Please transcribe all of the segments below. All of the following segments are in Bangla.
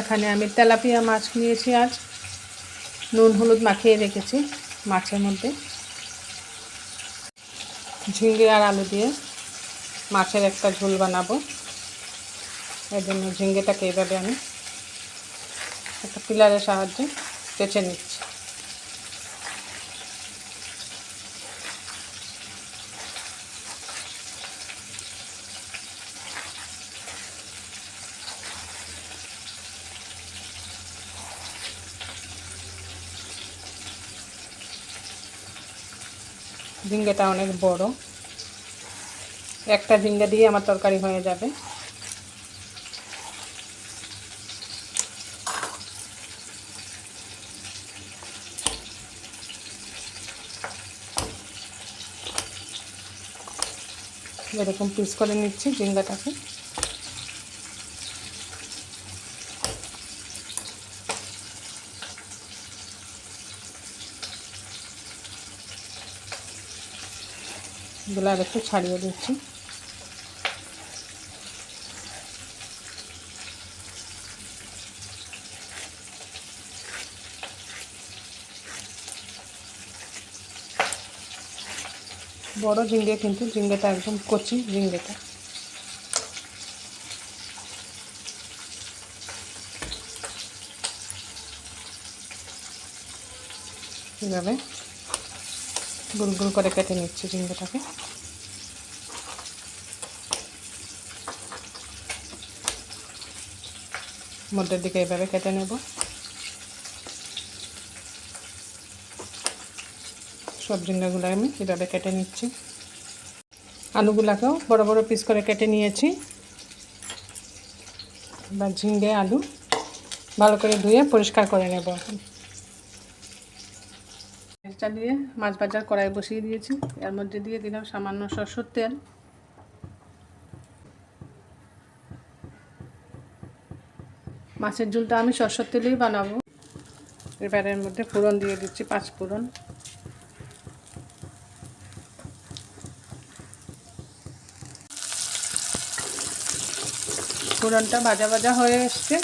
এখানে আমি তেলাপিয়া মাছ নিয়েছি আজ। নুন হলুদ মাখিয়ে রেখেছি মাছের মধ্যে। ঝিঙ্গে আর আলু দিয়ে মাছের একটা ঝোল বানাবো। এর জন্য ঝিঙ্গেটাকে এইভাবে আমি একটা পিলারের সাহায্যে চেঁচে নিচ্ছি। ঝিঙ্গেটা অনেক বড়। একটা ঝিঙ্গা দিয়ে আমার তরকারি হয়ে যাবে। এরকম পিস করে নিচ্ছি ঝিঙ্গাটাকে। এগুলো আর একটু ছাড়িয়ে দিচ্ছি। বড় ঝিঙ্গে কিন্তু ঝিঙ্গেটা একদম কচি ঝিঙ্গেটা। এভাবে গোল গোল করে কেটে নিচ্ছি ঝিঙ্গেটাকে। মধ্যের দিকে এভাবে কেটে নেব। সব ঝিঙ্গাগুলো আমি এভাবে কেটে নিচ্ছি। আলুগুলাকেও বড় বড় পিস করে কেটে নিয়েছি। বা ঝিঙ্গে আলু ভালো করে ধুয়ে পরিষ্কার করে নেব এখন চালিয়ে মাছ ভাজার কড়াই বসিয়ে দিয়েছি। এর মধ্যে দিয়ে দিলাম সামান্য সরষের তেল। মাছের ঝুলটা আমি সরষের তেলেই বানাবো। এবারে এর মধ্যে ফোড়ন দিয়ে দিচ্ছি, পাঁচ ফোড়ন। ফোড়নটা ভাজা ভাজা হয়ে এসছে।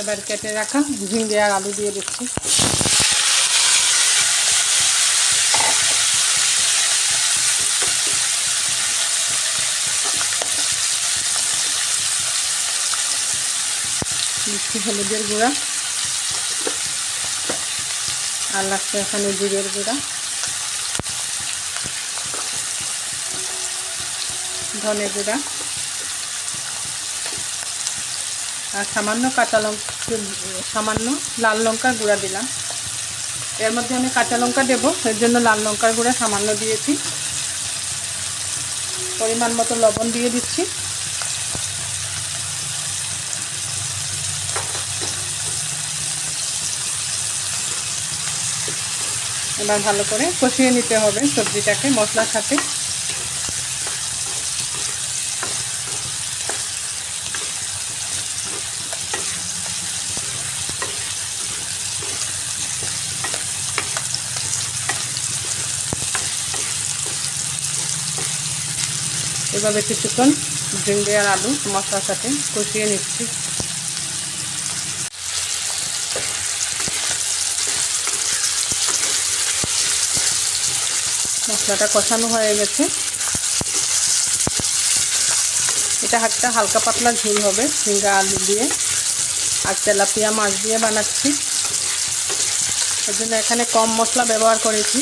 এবার কেটে রাখা ঝিঙ্গে আর আলু দিয়ে দিচ্ছি। হলুদের গুঁড়া আর লাগছে এখানে জিরের গুঁড়া। ধনে গুঁড়া। আর সামান্য কাঁচা লঙ্কা, সামান্য লাল লঙ্কার গুঁড়া দিলাম। এর মধ্যে আমি কাঁচা লঙ্কা দেবো, এর জন্য লাল লঙ্কার গুঁড়া সামান্য দিয়েছি। পরিমাণ মতো লবণ দিয়ে দিচ্ছি। এবার ভালো করে কষিয়ে নিতে হবে সবজিটাকে মশলার সাথে। এভাবে কিছুক্ষণ ঝিঙ্গে আর আলু মশলার সাথে কষিয়ে নিচ্ছি। মশলাটা কষানো হয়ে গেছে। এটা একটা হালকা পাতলা ঝোল হবে, ঝিঙ্গা আলু দিয়ে আর তেলাপিয়া মাছ দিয়ে বানাচ্ছি। এর জন্য এখানে কম মশলা ব্যবহার করেছি।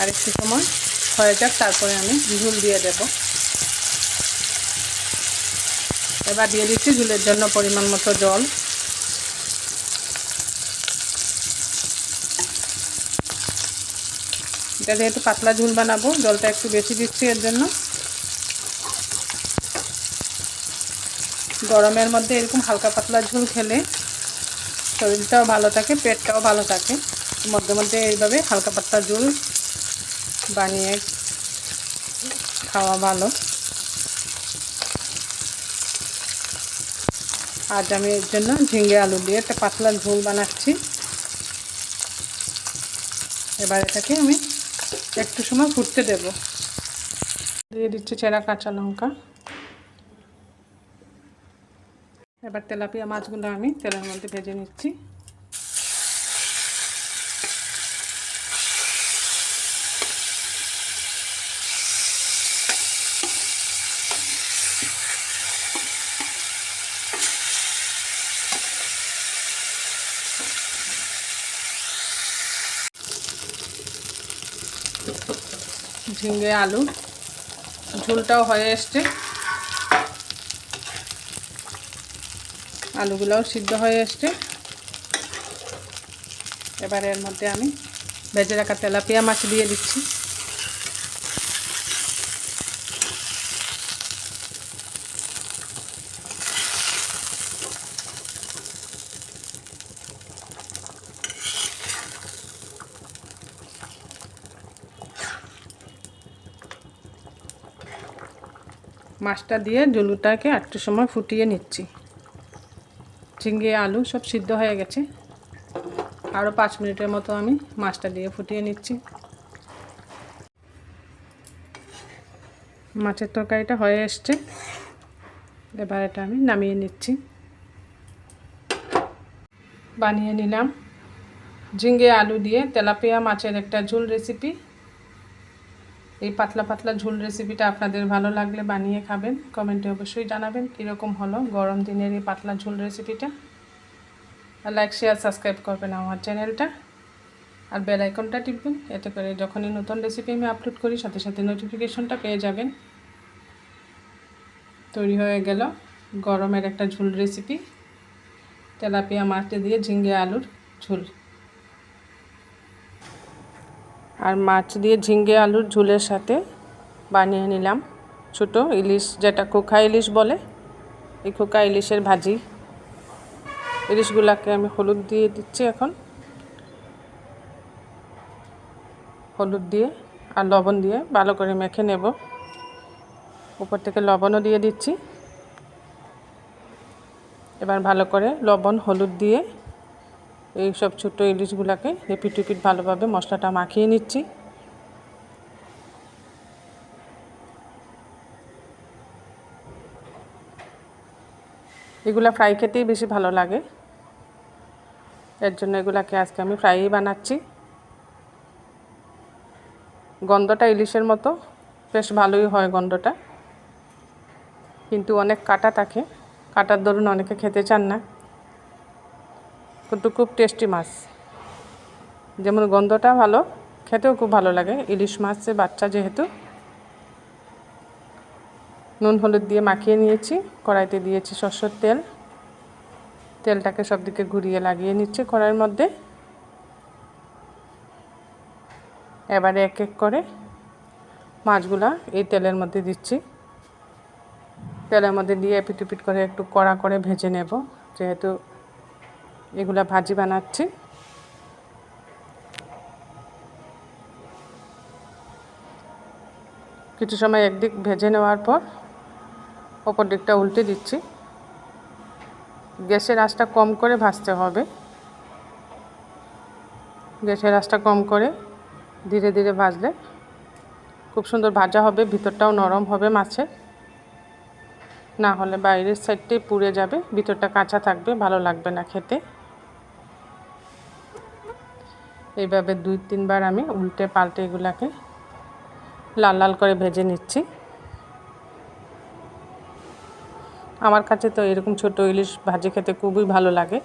আর একটু সময় হয়ে যাক, তারপরে আমি ঝুল দিয়ে দেব। এবার দিয়ে দিচ্ছি ঝুলের জন্য পরিমাণ মতো জল। এটা যেহেতু পাতলা ঝুল বানাবো, জলটা একটু বেশি দিচ্ছি এর জন্য। গরমের মধ্যে এরকম হালকা পাতলা ঝুল খেলে শরীরটাও ভালো থাকে, পেটটাও ভালো থাকে। মধ্যে মধ্যে এইভাবে হালকা পাতলা ঝুল বানিয়ে খাওয়া ভালো। আজ আমি এর জন্য ঝিঙ্গে আলু দিয়ে একটা পাতলা ঝোল বানাচ্ছি। এবার এটাকে আমি একটু সময় ফুটতে দেব। দিয়ে দিচ্ছে চেরা কাঁচা লঙ্কা। এবার তেলাপিয়া মাছগুলো আমি তেলের মধ্যে ভেজে নিচ্ছি। ঝিঙ্গে আলু। ঝোলটাও হয়ে এসছে। আলুগুলোও সিদ্ধ হয়ে এসছে। এবার এর মধ্যে আমি ভেজে রাখা তেলাপিয়া মাছ দিয়ে দিচ্ছি। মাছটা দিয়ে জলুটাকে একটু সময় ফুটিয়ে নিচ্ছি। ঝিঙ্গে আলু সব সিদ্ধ হয়ে গেছে। আরও পাঁচ মিনিটের মতো আমি মাছটা দিয়ে ফুটিয়ে নিচ্ছি। মাছের তরকারিটা হয়ে এসছে। এবার এটা আমি নামিয়ে নিচ্ছি। বানিয়ে নিলাম। ঝিঙ্গে আলু দিয়ে তেলাপিয়া মাছের একটা ঝোল রেসিপি এই পাতলা পাতলা ঝোল রেসিপিটা আপনাদের ভালো লাগলে বানিয়ে খাবেন। কমেন্টে অবশ্যই জানাবেন কীরকম হলো গরম দিনের এই পাতলা ঝোল রেসিপিটা লাইক শেয়ার সাবস্ক্রাইব করবেন আমার চ্যানেলটা আর বেল আইকনটা টিপবেন, এতে করে যখনই নতুন রেসিপি আমি আপলোড করি, সাথে সাথে নোটিফিকেশনটা পেয়ে যাবেন। তৈরি হয়ে গেল গরমের একটা ঝোল রেসিপি তেলাপিয়া মাছটা দিয়ে ঝিঙ্গে আলুর ঝোল। আর মাছ দিয়ে ঝিঙ্গে আলুর ঝোলের সাথে বানিয়ে নিলাম। ছোট ইলিশ যেটা খোকা ইলিশ বলে, এই খোকা ইলিশের ভাজি। ইলিশগুলাকে আমি হলুদ দিয়ে দিচ্ছি এখন। হলুদ দিয়ে আর লবণ দিয়ে ভালো করে মেখে নেব। উপর থেকে লবণও দিয়ে দিচ্ছি। এবার ভালো করে লবণ হলুদ দিয়ে এই সব ছোটো ইলিশগুলোকে রেপিট রিপিট ভালোভাবে মশলাটা মাখিয়ে নিচ্ছি। এগুলা ফ্রাই খেতেই বেশি ভালো লাগে। এর জন্য এগুলাকে আজকে আমি ফ্রাই বানাচ্ছি। গন্ধটা ইলিশের মতো, বেশ ভালোই হয় গন্ধটা। কিন্তু অনেক কাটা থাকে। কাটার দরুন অনেকে খেতে চান না। কিন্তু খুব টেস্টি মাছ। যেমন গন্ধটা ভালো, খেতেও খুব ভালো লাগে। ইলিশ মাছের বাচ্চা যেহেতু। নুন হলুদ দিয়ে মাখিয়ে নিয়েছি, কড়াইতে দিয়েছি সর্ষের তেল। তেলটাকে সব দিকে ঘুরিয়ে লাগিয়ে নিচ্ছি কড়াইয়ের মধ্যে। এবারে এক এক করে মাছগুলা এই তেলের মধ্যে দিচ্ছি। তেলের মধ্যে দিয়ে পিট করে একটু কড়া করে ভেজে নেব, যেহেতু এগুলা ভাজি বানাচ্ছি। কিছু সময় একদিক ভেজে নেওয়ার পর ওপর দিকটা উল্টে দিচ্ছি। গ্যাসের আঁচটা কম করে ভাজতে হবে। গ্যাসের আঁচটা কম করে ধীরে ধীরে ভাজলে খুব সুন্দর ভাজা হবে, ভিতরটাও নরম হবে মাছের না হলে বাইরের সাইডটাই পুড়ে যাবে, ভিতরটা কাঁচা থাকবে, ভালো লাগবে না খেতে। এইভাবে দুই, তিনবার আমি উল্টে পাল্টে এগুলাকে লাল লাল করে ভেজে নিচ্ছি। আমার কাছে তো এরকম ছোট ইলিশ ভাজি খেতে খুবই ভালো লাগে।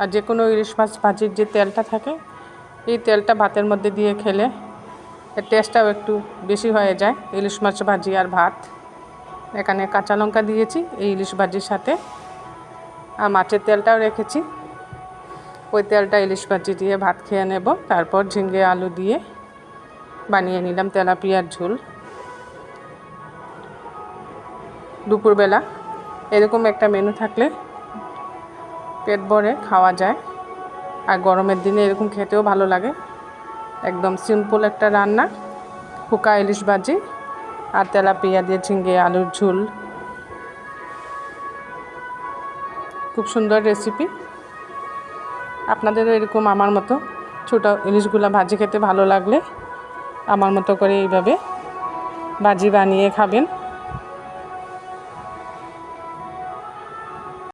আর যে কোনো ইলিশ মাছ ভাজির যে তেলটা থাকে, এই তেলটা ভাতের মধ্যে দিয়ে খেলে এর টেস্টটাও একটু বেশি হয়ে যায়, ইলিশ মাছ ভাজি আর ভাত। এখানে কাঁচা লঙ্কা দিয়েছি, এই ইলিশ ভাজির সাথে আর মাছের তেলটাও রেখেছি। ওই তেলটা ইলিশ ভাজি দিয়ে ভাত খেয়ে নেব। তারপর ঝিঙ্গে আলু দিয়ে বানিয়ে নিলাম তেলাপিয়ার ঝোল। দুপুরবেলা এরকম একটা মেনু থাকলে পেট ভরে খাওয়া যায়। আর গরমের দিনে এরকম খেতেও ভালো লাগে। একদম সিম্পল একটা রান্না। হুকা ইলিশ ভাজি আর তেলাপিয়া দিয়ে ঝিঙ্গে আলুর ঝোল। খুব সুন্দর রেসিপি আপনাদেরও এরকম আমার মতো ছোটো ইলিশগুলো ভাজি খেতে ভালো লাগলে আমার মতো করে এইভাবে ভাজি বানিয়ে খাবেন।